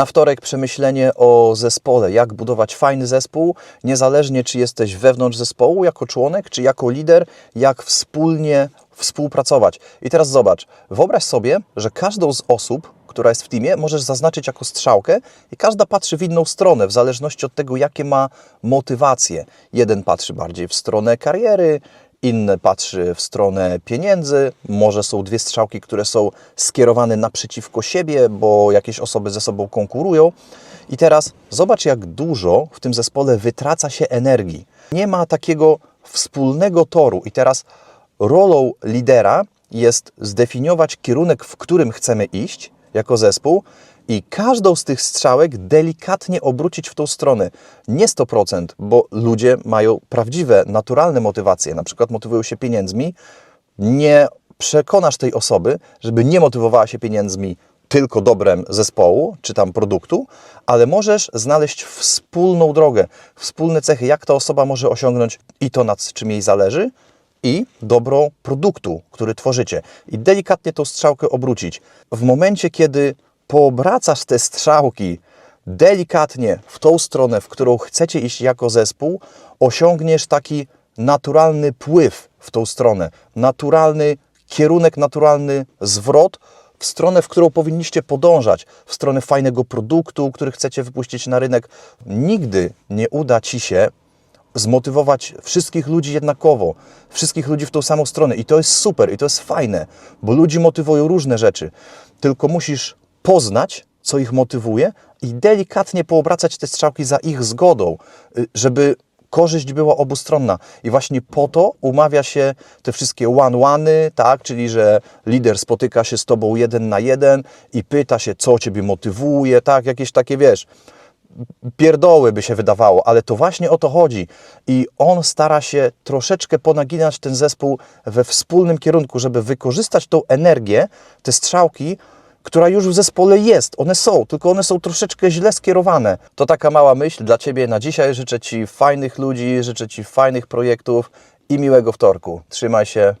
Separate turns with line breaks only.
Na wtorek przemyślenie o zespole, jak budować fajny zespół, niezależnie czy jesteś wewnątrz zespołu jako członek, czy jako lider, jak wspólnie współpracować. I teraz zobacz, wyobraź sobie, że każdą z osób, która jest w teamie, możesz zaznaczyć jako strzałkę i każda patrzy w inną stronę, w zależności od tego, jakie ma motywacje. Jeden patrzy bardziej w stronę kariery, inny patrzy w stronę pieniędzy, może są dwie strzałki, które są skierowane naprzeciwko siebie, bo jakieś osoby ze sobą konkurują. I teraz zobacz, jak dużo w tym zespole wytraca się energii. Nie ma takiego wspólnego toru. I teraz rolą lidera jest zdefiniować kierunek, w którym chcemy iść jako zespół i każdą z tych strzałek delikatnie obrócić w tą stronę. Nie 100%, bo ludzie mają prawdziwe, naturalne motywacje, na przykład motywują się pieniędzmi. Nie przekonasz tej osoby, żeby nie motywowała się pieniędzmi tylko dobrem zespołu czy tam produktu, ale możesz znaleźć wspólną drogę, wspólne cechy, jak ta osoba może osiągnąć i to, nad czym jej zależy, i dobro produktu, który tworzycie. I delikatnie tą strzałkę obrócić. W momencie, kiedy poobracasz te strzałki delikatnie w tą stronę, w którą chcecie iść jako zespół, osiągniesz taki naturalny pływ w tą stronę, naturalny kierunek, naturalny zwrot w stronę, w którą powinniście podążać, w stronę fajnego produktu, który chcecie wypuścić na rynek. Nigdy nie uda Ci się zmotywować wszystkich ludzi jednakowo, wszystkich ludzi w tą samą stronę. I to jest super, i to jest fajne, bo ludzi motywują różne rzeczy. Tylko musisz poznać, co ich motywuje i delikatnie poobracać te strzałki za ich zgodą, y, żeby korzyść była obustronna. I właśnie po to umawia się te wszystkie one-one, tak? czyli że lider spotyka się z tobą jeden na jeden i pyta się, co ciebie motywuje, tak? Jakieś takie, wiesz, pierdoły by się wydawało, ale to właśnie o to chodzi. I on stara się troszeczkę ponaginać ten zespół we wspólnym kierunku, żeby wykorzystać tą energię, te strzałki, która już w zespole jest. One są, tylko one są troszeczkę źle skierowane. To taka mała myśl dla Ciebie na dzisiaj. Życzę Ci fajnych ludzi, życzę Ci fajnych projektów i miłego wtorku. Trzymaj się.